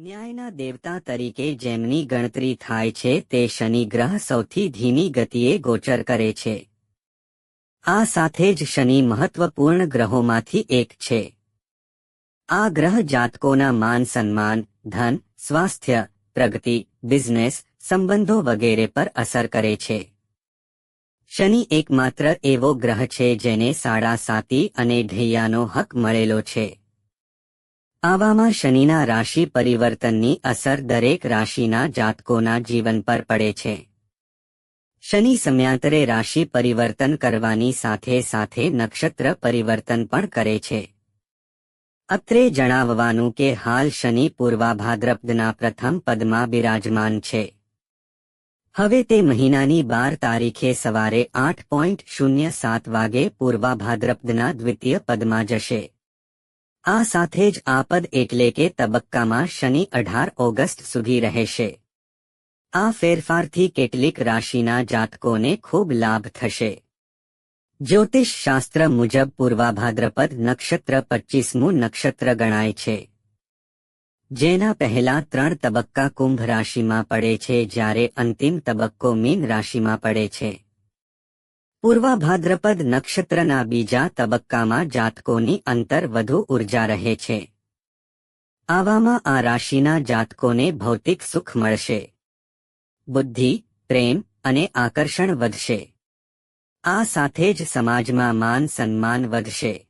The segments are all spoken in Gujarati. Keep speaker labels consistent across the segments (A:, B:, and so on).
A: ન્યાયના દેવતા તરીકે જેમની ગણતરી થાય છે તે શનિ ગ્રહ સૌથી ધીમી ગતિએ ગોચર કરે છે. આ સાથે જ શનિ મહત્વપૂર્ણ ગ્રહોમાંથી એક છે. આ ગ્રહ જાતકોના માન સન્માન, ધન, સ્વાસ્થ્ય, પ્રગતિ, બિઝનેસ, સંબંધો વગેરે પર અસર કરે છે. શનિ એકમાત્ર એવો ગ્રહ છે જેને સાડા સાતી અને ઢૈયાનો હક મળેલો છે. આવામાં શનિના રાશિ પરિવર્તનની અસર દરેક રાશિના જાતકોના જીવન પર પડે છે. શનિ સમયાંતરે રાશિ પરિવર્તન કરવાની સાથે સાથે નક્ષત્ર પરિવર્તન પણ કરે છે. અત્રે જણાવવાનું કે હાલ શનિ પૂર્વાભાદ્રપદના પ્રથમ પદમાં બિરાજમાન છે. હવે તે મહિનાની બાર તારીખે સવારે આઠ પોઈન્ટ શૂન્ય સાત વાગે પૂર્વાભાદ્રપદના દ્વિતીય પદમાં જશે. આ સાથે જ આપદ એટલે કે તબક્કામાં શનિ અઢાર ઓગસ્ટ સુધી રહેશે. આ ફેરફારથી કેટલીક રાશિના જાતકોને ખૂબ લાભ થશે. જ્યોતિષ શાસ્ત્ર મુજબ પૂર્વાભાદ્રપદ નક્ષત્ર પચ્ચીસમું નક્ષત્ર ગણાય છે. જેના પહેલા ત્રણ તબક્કા કુંભ રાશિમાં પડે છે જ્યારે અંતિમ તબક્કો મીન રાશિમાં પડે છે. પૂર્વા ભાદ્રપદ નક્ષત્રના બીજા તબક્કામાં જાતકોની અંતર વધુ ઊર્જા રહે છે. આવામાં આ રાશિના જાતકોને ભૌતિક સુખ મળશે. બુદ્ધિ, પ્રેમ અને આકર્ષણ વધશે. આ સાથે જ સમાજમાં માન સન્માન વધશે.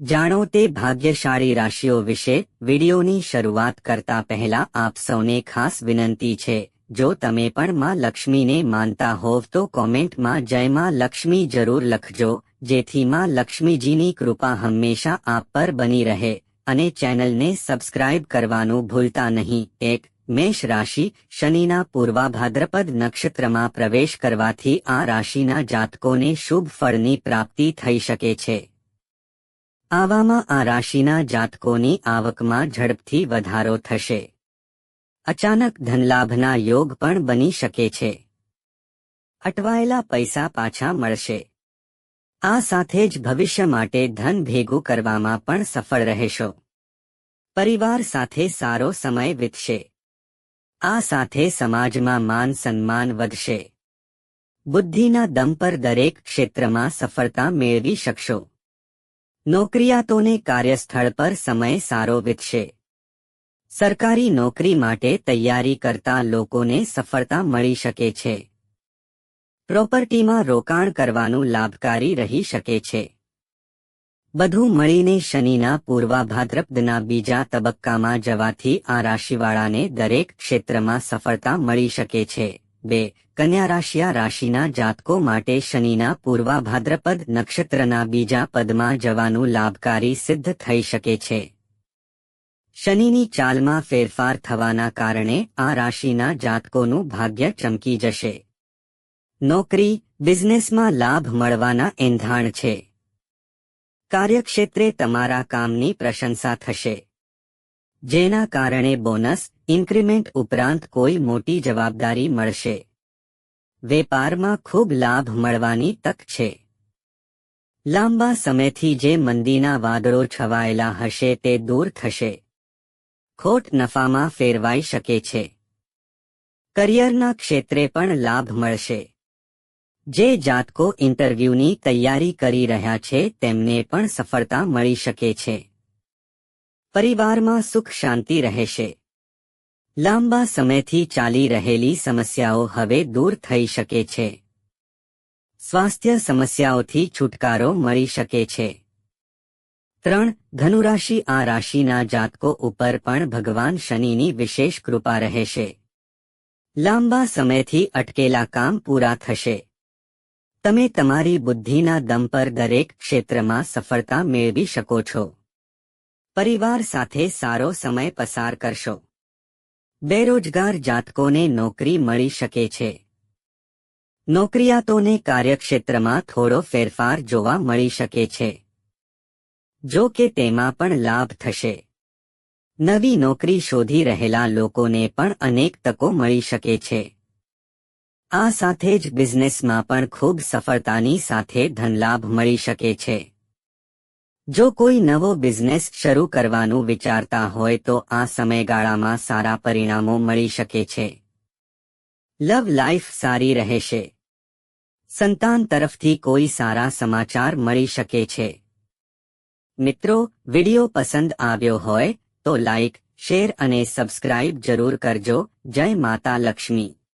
A: જાણો તે ભાગ્યશાળી રાશિઓ વિશે વિડીયોની શરૂઆત કરતા પહેલા આપ સૌને ખાસ વિનંતી છે. જો તમે પણ માં લક્ષ્મીને માનતા હોવ તો કોમેન્ટમાં જય માં લક્ષ્મી જરૂર લખજો, જેથી માં લક્ષ્મીજીની કૃપા હંમેશા આપ પર બની રહે, અને ચેનલને સબસ્ક્રાઇબ કરવાનું ભૂલતા નહીં. એક, મેષ રાશિ, શનિના પૂર્વા ભાદ્રપદ નક્ષત્રમાં પ્રવેશ કરવાથી આ રાશિના જાતકોને શુભ ફળની પ્રાપ્તિ થઈ શકે છે. આવામાં આ રાશિના જાતકોની આવકમાં ઝડપથી વધારો થશે. અચાનક ધનલાભના યોગ પણ બની શકે છે. અટવાયેલા પૈસા પાછા મળશે. આ સાથે જ ભવિષ્ય માટે ધન ભેગું કરવામાં પણ સફળ રહેશો. પરિવાર સાથે સારો સમય વીતશે. આ સાથે સમાજમાં માન સન્માન વધશે. બુદ્ધિના દમ પર દરેક ક્ષેત્રમાં સફળતા મેળવી શકશો. નોકરિયાતોને કાર્યસ્થળ પર સમય સારો વીતશે. સરકારી નોકરી માટે તૈયારી કરતા લોકોને સફળતા મળી શકે છે. પ્રોપર્ટીમાં રોકાણ કરવાનું લાભકારી રહી શકે છે. બધું મળીને શનિના પૂર્વાભાદ્રપદના બીજા તબક્કામાં જવાથી આ રાશિવાળાને દરેક ક્ષેત્રમાં સફળતા મળી શકે છે. બે, કન્યા રાશિયા રાશિના જાતકો માટે શનિના પૂર્વાભાદ્રપદ નક્ષત્રના બીજા પદમાં જવાનું લાભકારી સિદ્ધ થઈ શકે છે. શનિની ચાલમાં ફેરફાર થવાના કારણે આ રાશિના જાતકોનું ભાગ્ય ચમકી જશે. નોકરી, બિઝનેસમાં લાભ મળવાના એંધાણ છે. કાર્યક્ષેત્રે તમારા કામની પ્રશંસા થશે. જેના કારણે બોનસ, ઇન્ક્રીમેન્ટ ઉપરાંત કોઈ મોટી જવાબદારી મળશે. વેપારમાં ખૂબ લાભ મળવાની તક છે. લાંબા સમયથી જે મંદીના વાદળો છવાયેલા હશે તે દૂર થશે. ખોટ નફામાં ફેરવાઈ શકે છે. કરિયરના ક્ષેત્રે પણ લાભ મળશે. જે જાતકો ઇન્ટરવ્યૂની તૈયારી કરી રહ્યા છે, તેમને પણ સફળતા મળી શકે છે. પરિવારમાં સુખ શાંતિ રહેશે. લાંબા સમયથી ચાલી રહેલી સમસ્યાઓ હવે દૂર થઈ શકે છે. સ્વાસ્થ્ય સમસ્યાઓથી છુટકારો મળી શકે છે. ત્રણ, ધનુરાશિ આ રાશિના જાતકો ઉપર પણ ભગવાન શનિની વિશેષ કૃપા રહેશે. લાંબા સમયથી અટકેલા કામ પૂરા થશે. તમે તમારી બુદ્ધિના દમ પર દરેક ક્ષેત્રમાં સફળતા મેળવી શકો છો. પરિવાર સાથે સારો સમય પસાર કરશો. બેરોજગાર જાતકોને નોકરી મળી શકે છે. નોકરિયાતોને કાર્યક્ષેત્રમાં થોડો ફેરફાર જોવા મળી શકે છે. જો કે તેમાં પણ લાભ થશે. નવી નોકરી શોધી રહેલા લોકોને પણ અનેક તકો મળી શકે છે. આ સાથે જ બિઝનેસમાં પણ ખૂબ સફળતાની સાથે ધનલાભ મળી શકે છે. જો કોઈ નવો બિઝનેસ શરૂ કરવાનું વિચારતા હોય તો આ સમયગાળામાં સારા પરિણામો મળી શકે છે. લવ લાઈફ સારી રહેશે. સંતાન તરફથી કોઈ સારા સમાચાર મળી શકે છે. મિત્રો, વિડિયો પસંદ આવ્યો હોય તો લાઈક શેર અને સબસ્ક્રાઇબ જરૂર કરજો. જય માતા લક્ષ્મી.